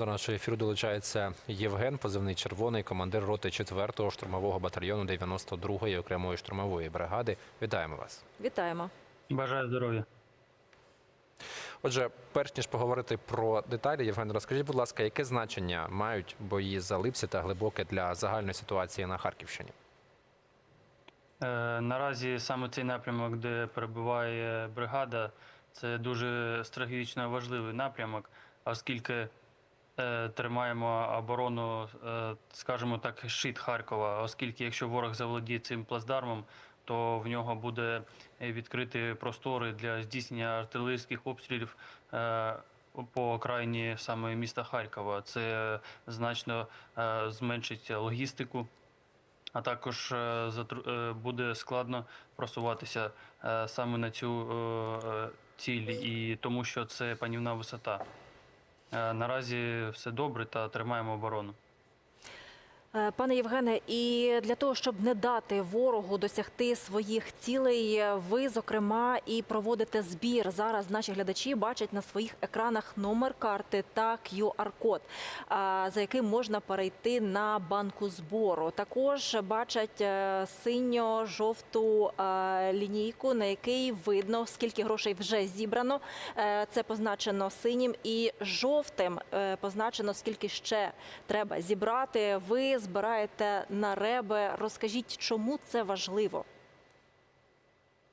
До нашого ефіру долучається Євген, позивний червоний, командир роти 4-го штурмового батальйону 92-ї окремої штурмової бригади. Вітаємо вас. Вітаємо. Бажаю здоров'я. Отже, перш ніж поговорити про деталі, Євген, розкажіть, будь ласка, яке значення мають бої за Липсі та глибоке для загальної ситуації на Харківщині? Е, наразі саме цей напрямок, де перебуває бригада, це дуже стратегічно важливий напрямок, оскільки тримаємо оборону, е, скажімо так, щит Харкова, оскільки якщо ворог заволодіє цим плацдармом, то в нього буде відкриті простори для здійснення артилерійських обстрілів е, по окраїні саме міста Харкова. Це значно е, зменшить логістику. А також е, е, буде складно просуватися е, саме на цю е, е, ціль, і тому що це панівна висота. Е, Наразі все добре та тримаємо оборону. Е, Пане Євгене, і для того, щоб не дати ворогу досягти своїх цілей, е, ви зокрема і проводите збір. Зараз наші глядачі бачать на своїх екранах номер карти та QR-код, за яким можна перейти на банку збору. Також бачать е, синьо-жовту е, лінійку, на якій видно скільки грошей вже зібрано. Е, Це позначено синім і жовтим. е, Позначено скільки ще треба зібрати. Ви збираєте на реби. Розкажіть, чому це важливо?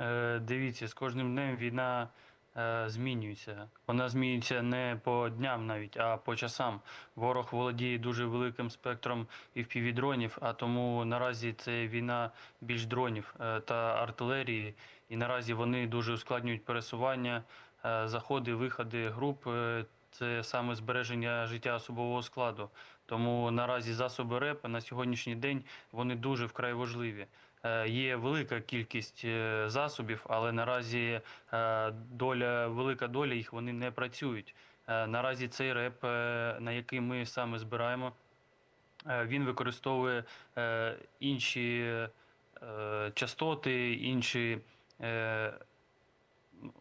Е, Дивіться, з кожним днем війна е, змінюється. Вона змінюється не по дням навіть, а по часам. Ворог володіє дуже великим спектром і впівдронів, а тому наразі це війна більш дронів е, та артилерії. І наразі вони дуже ускладнюють пересування, е, заходи, виходи груп. е, Це саме збереження життя особового складу. Тому наразі засоби РЕП на сьогоднішній день вони дуже вкрай важливі. Е, Є велика кількість е, засобів, але наразі е, доля, велика доля їх вони не працюють. Наразі цей реп, на який ми саме збираємо, він використовує інші частоти, інші.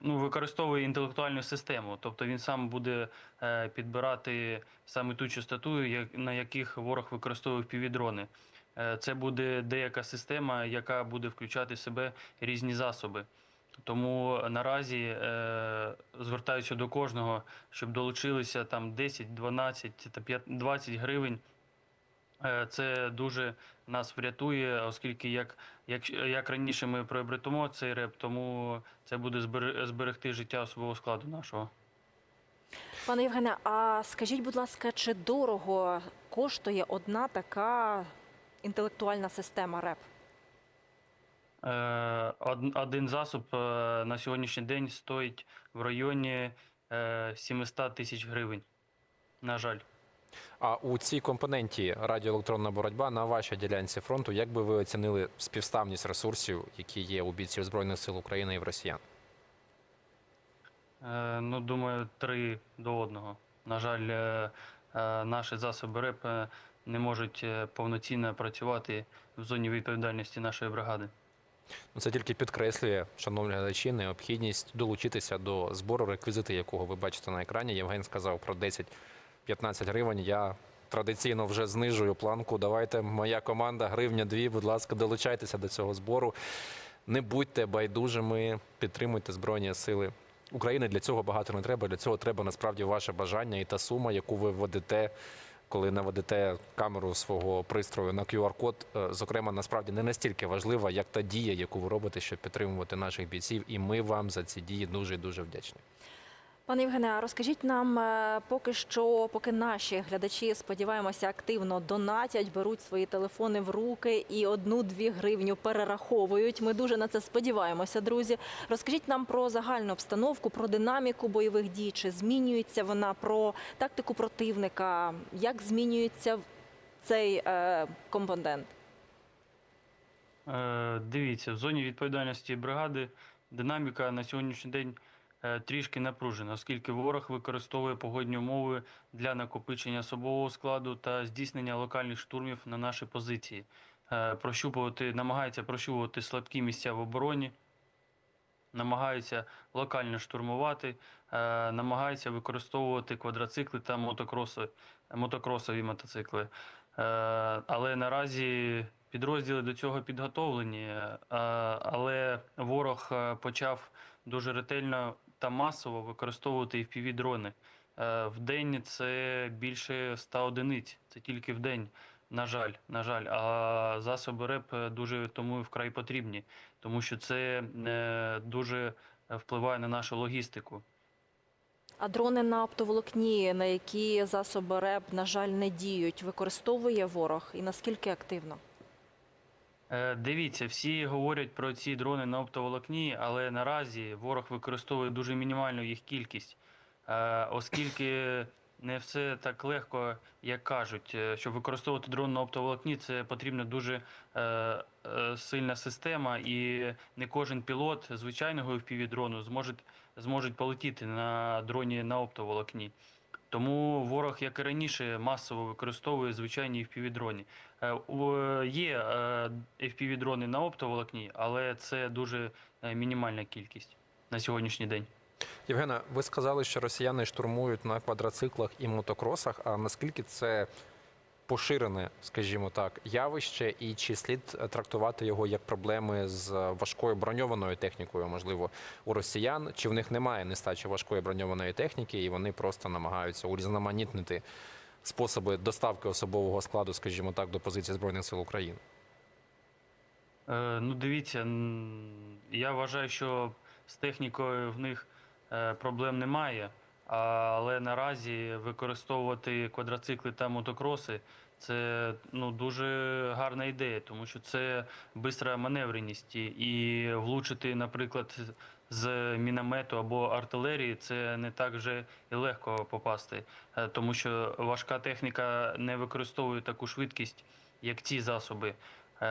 Ну, використовує інтелектуальну систему, тобто він сам буде е, підбирати саме ту частоту, на яких ворог використовує півдрони. Е, Це буде деяка система, яка буде включати в себе різні засоби. Тому наразі е, звертаюся до кожного, щоб долучилися там 10, 12 та 5 20 гривень. Е, Це дуже нас врятує, оскільки як, як, як раніше ми приобретемо цей реп, тому це буде зберегти життя особового складу нашого. Пане Євгене, а скажіть, будь ласка, чи дорого коштує одна така інтелектуальна система РЕП? Е, Один засоб е, на сьогоднішній день стоїть в районі е, 700 тисяч гривень. На жаль. А у цій компоненті радіоелектронна боротьба на вашій ділянці фронту, як би ви оцінили співставність ресурсів, які є у бійців Збройних сил України і в росіян? Е, Ну, думаю, три до одного. На жаль, е, е, наші засоби РЕП не можуть повноцінно працювати в зоні відповідальності нашої бригади. Ну, Це тільки підкреслює, шановні глядачі, необхідність долучитися до збору, реквізити якого ви бачите на екрані. Євген сказав про 10-15 гривень. Я традиційно вже знижую планку. Давайте, моя команда, гривня дві. Будь ласка, долучайтеся до цього збору. Не будьте байдужими, підтримуйте Збройні сили України. Для цього багато не треба. Для цього треба насправді ваше бажання і та сума, яку ви введете. Коли наведете камеру свого пристрою на QR-код, е, зокрема, насправді не настільки важлива, як та дія, яку ви робите, щоб підтримувати наших бійців, і ми вам за ці дії дуже дуже вдячні. Пане Євгене, розкажіть нам е, поки що, поки наші глядачі, сподіваємося, активно донатять, беруть свої телефони в руки і одну-дві гривню перераховують. Ми дуже на це сподіваємося, друзі. Розкажіть нам про загальну обстановку, про динаміку бойових дій. Чи змінюється вона про тактику противника? Як змінюється цей е, компонент? Е, Дивіться, в зоні відповідальності бригади динаміка на сьогоднішній день трішки напружена, оскільки ворог використовує погодні умови для накопичення особового складу та здійснення локальних штурмів на наші позиції. Е, Прощупувати, намагається прощупувати слабкі місця в обороні. намагаються локально штурмувати, е, намагаються використовувати квадроцикли та мотокроси, мотокросові мотоцикли. Е, Але наразі підрозділи до цього підготовлені, е, але ворог е, почав дуже ретельно та масово використовувати fpv дрони. Е, В день це більше 100 одиниць, це тільки в день. На жаль, на жаль, а засоби РЕП е, дуже тому вкрай потрібні, тому що це е, дуже впливає на нашу логістику. А дрони на оптоволокні, на які засоби РЕБ, на жаль, не діють, використовує ворог і наскільки активно? Е, Дивіться, всі говорять про ці дрони на оптоволокні, але наразі ворог використовує дуже мінімальну їх кількість, Е, оскільки не все так легко, як кажуть. Е, Щоб використовувати дрон на оптоволокні, це потрібна дуже сильна система, і не кожен пілот звичайного FPV-дрону зможе, зможуть полетіти на дроні на оптоволокні. Тому ворог, як і раніше, масово використовує звичайні FPV-дрони. Е, Є е, FPV-дрони на оптоволокні, але це дуже е, мінімальна кількість на сьогоднішній день. Євгена, ви сказали, що росіяни штурмують на квадроциклах і мотокросах. А наскільки це поширене, скажімо так, явище, і чи слід трактувати його як проблеми з важкою броньованою технікою, можливо, у росіян? Чи в них немає нестачі важкої броньованої техніки, і вони просто намагаються урізноманітнити способи доставки особового складу, скажімо так, до позиції збройних сил України? Е, Ну, дивіться, я вважаю, що з технікою в них е, проблем немає, але наразі використовувати квадроцикли та мотокроси це ну, дуже гарна ідея, тому що це бистра маневреність. і- влучити, наприклад, з- з міномету або артилерії це не так вже і легко попасти, е, тому що важка техніка не використовує таку швидкість, як ці засоби. Е,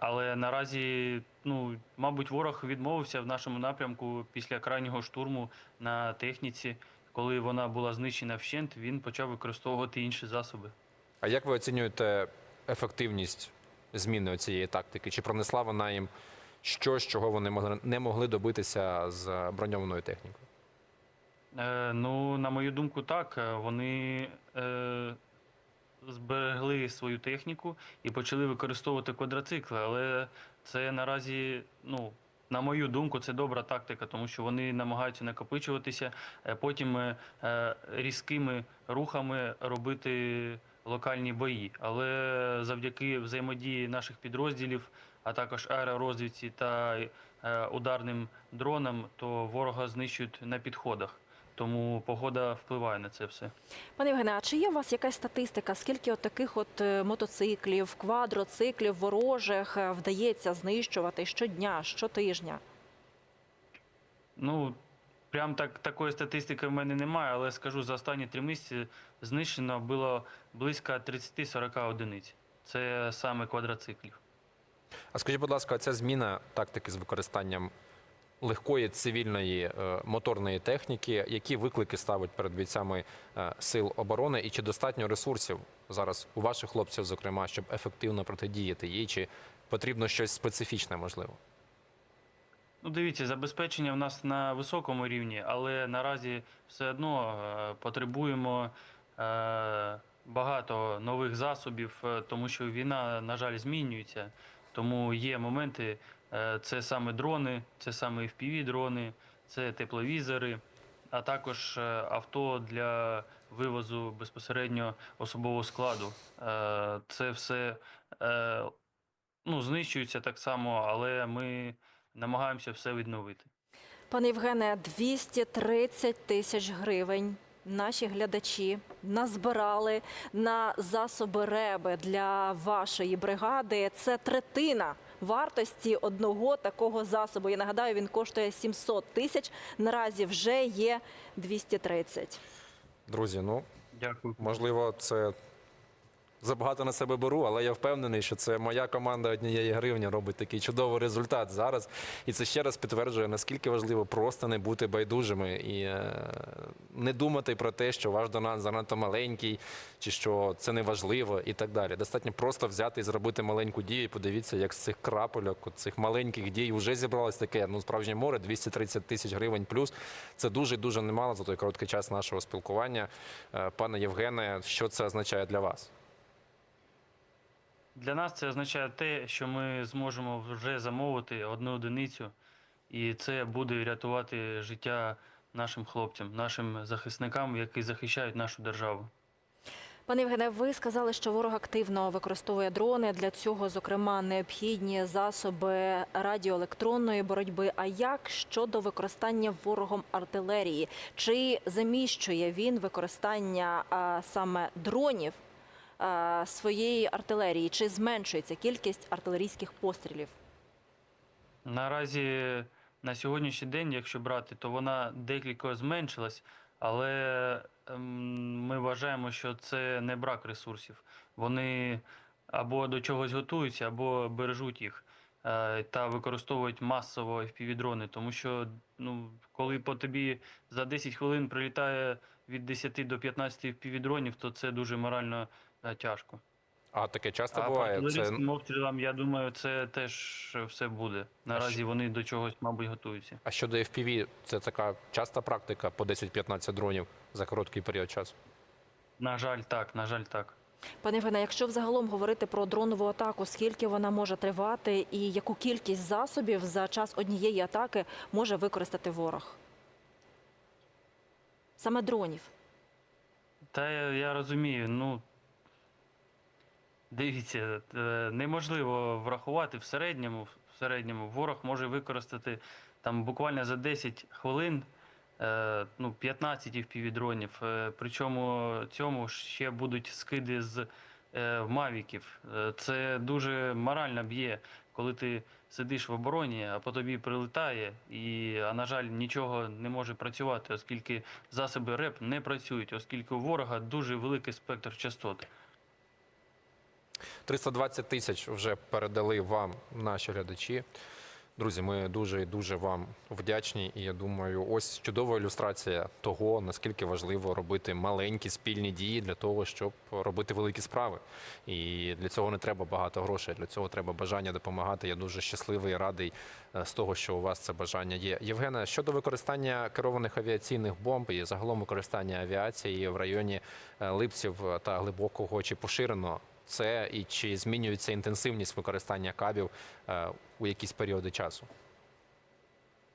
Але наразі, ну, мабуть, ворог відмовився в нашому напрямку після крайнього штурму на техніці. Коли вона була знищена вщент, він почав використовувати інші засоби. А як ви оцінюєте ефективність зміни цієї тактики? Чи пронесла вона їм щось, чого вони могли- не могли добитися з броньованою технікою? Е, ну, на мою думку, так. Вони е, зберегли свою техніку і почали використовувати квадроцикли. Але це наразі, ну, на мою думку, це добра тактика, тому що вони намагаються накопичуватися, е, потім е, е, різкими рухами робити локальні бої. Але завдяки взаємодії наших підрозділів, а також аеророзвідці та е, ударним дронам, то ворога знищують на підходах. Тому погода впливає на це все. Пане Євгене, а чи є у вас якась статистика? Скільки от таких от е, мотоциклів, квадроциклів ворожих е, вдається знищувати щодня, щотижня? Ну, прям так такої статистики в мене немає, але скажу, за останні три місяці знищено було близько 30-40 одиниць. Це саме квадроциклів. А скажіть, будь ласка, ця зміна тактики з використанням легкої цивільної е, моторної техніки, які виклики ставить перед бійцями е, сил оборони, і чи достатньо ресурсів зараз у ваших хлопців, зокрема, щоб ефективно протидіяти їй, чи потрібно щось специфічне, можливо? Ну, дивіться, забезпечення в нас на високому рівні, але наразі все одно е, потребуємо е, багато нових засобів, е, тому що війна, на жаль, змінюється. Тому є моменти, це саме дрони, це саме FPV-дрони, це тепловізори, а також авто для вивозу безпосередньо особового складу. Це все ну, знищується так само, але ми намагаємося все відновити. Пане Євгене, 230 тисяч гривень наші глядачі назбирали на засоби реби для вашої бригади. Це третина вартості одного такого засобу. Я нагадаю, він коштує 700 тисяч. Наразі вже є 230. Друзі, ну Дякую. можливо, це забагато на себе беру, але я впевнений, що це моя команда однієї гривні робить такий чудовий результат зараз. І це ще раз підтверджує, наскільки важливо просто не бути байдужими і е, не думати про те, що ваш донат занадто маленький, чи що це не важливо, і так далі. Достатньо просто взяти і зробити маленьку дію. Подивіться, як з цих крапельок, цих маленьких дій вже зібралось таке ну справжнє море 230 тисяч гривень плюс. Це дуже дуже немало за той короткий час нашого спілкування. Е, Пане Євгене, що це означає для вас? Для нас це означає те, що ми зможемо вже замовити одну одиницю, і це буде рятувати життя нашим хлопцям, нашим захисникам, які захищають нашу державу. Пане Євгене, ви сказали, що ворог активно використовує дрони. Для цього, зокрема, необхідні засоби радіоелектронної боротьби. А як щодо використання ворогом артилерії? Чи заміщує він використання а, саме дронів своєї артилерії? Чи зменшується кількість артилерійських пострілів? Наразі на сьогоднішній день, якщо брати, то вона декілька зменшилась, але ем, ми вважаємо, що це не брак ресурсів. Вони або до чогось готуються, або бережуть їх е, та використовують масово FPV-дрони, тому що ну, коли по тобі за 10 хвилин прилітає від 10 до 15 FPV-дронів, то це дуже морально е, тяжко. А таке часто А буває. Це обстрілам, я думаю, це теж все буде. Наразі вони до чогось, мабуть, готуються. а щодо FPV, це така часта практика по 10-15 дронів за короткий період часу. На жаль, так, на жаль, так. Пане Євгене, якщо взагалом говорити про дронову атаку, скільки вона може тривати, і яку кількість засобів за час однієї атаки може використати ворог? Саме дронів. Та я, я розумію, ну дивіться, е, неможливо врахувати в середньому, в середньому ворог може використати там буквально за 10 хвилин е, ну, 15 FPV-дронів. Е, причому цьому ще будуть скиди з мавіків. Це дуже морально б'є, коли ти сидиш в обороні, а по тобі прилетає, і, а на жаль, нічого не може працювати, оскільки засоби РЕП не працюють, оскільки у ворога дуже великий спектр частот. 320 тисяч вже передали вам наші глядачі. Друзі, ми дуже і дуже вам вдячні. І я думаю, ось чудова ілюстрація того, наскільки важливо робити маленькі спільні дії для того, щоб робити великі справи. І для цього не треба багато грошей. Для цього треба бажання допомагати. Я дуже щасливий і радий е, з того, що у вас це бажання є. Євгена, щодо використання керованих авіаційних бомб і загалом використання авіації в районі е, Липців та глибокого чи поширено це і чи змінюється інтенсивність використання кабів е, у якісь періоди часу?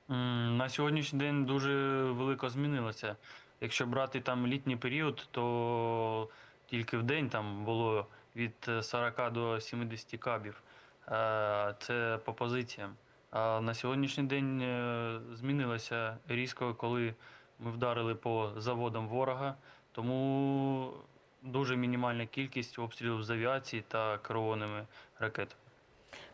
На сьогоднішній день дуже велико змінилося. Якщо брати там літній період, то тільки в день там було від е, 40 до 70 кабів. Е, Це по позиціям. А на сьогоднішній день е, змінилося різко, коли ми вдарили по заводам ворога. Тому дуже мінімальна кількість обстрілів з авіації та керованими ракетами.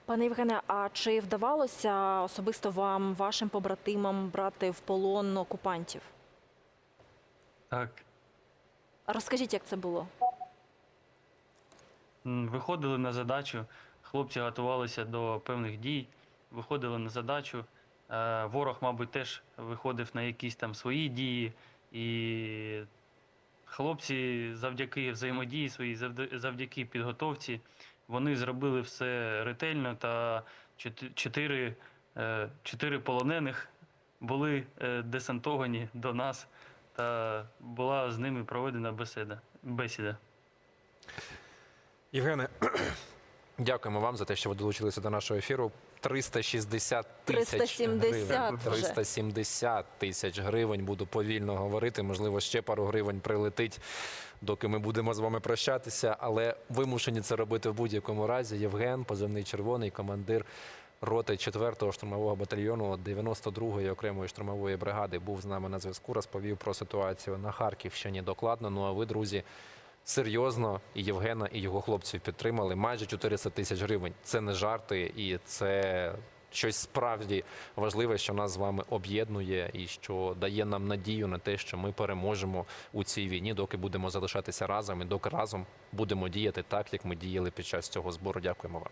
Пане Євгене, а чи вдавалося особисто вам, вашим побратимам, брати в полон окупантів? Так, Розкажіть, як це було? Виходили на задачу, хлопці готувалися до певних дій, виходили на задачу. Е, Ворог, мабуть, теж виходив на якісь там свої дії. І хлопці завдяки взаємодії своїй, завдяки підготовці, вони зробили все ретельно та чотири, е, чотири полонених були е, десантовані до нас, та була з ними проведена бесіда. бесіда. Євгене, дякуємо вам за те, що ви долучилися до нашого ефіру. 360 тисяч 370 гривень. вже. 370 тисяч гривень. Буду повільно говорити. Можливо, ще пару гривень прилетить, доки ми будемо з вами прощатися. Але вимушені це робити в будь-якому разі. Євген, позивний червоний, командир роти 4-го штурмового батальйону 92-ї окремої штурмової бригади, був з нами на зв'язку. Розповів про ситуацію на Харківщині докладно. Ну а ви, друзі. Серйозно і Євгена, і його хлопців підтримали майже 400 тисяч гривень. Це не жарти, і це щось справді важливе, що нас з вами об'єднує і що дає нам надію на те, що ми переможемо у цій війні, доки будемо залишатися разом і доки разом будемо діяти так, як ми діяли під час цього збору. Дякуємо вам.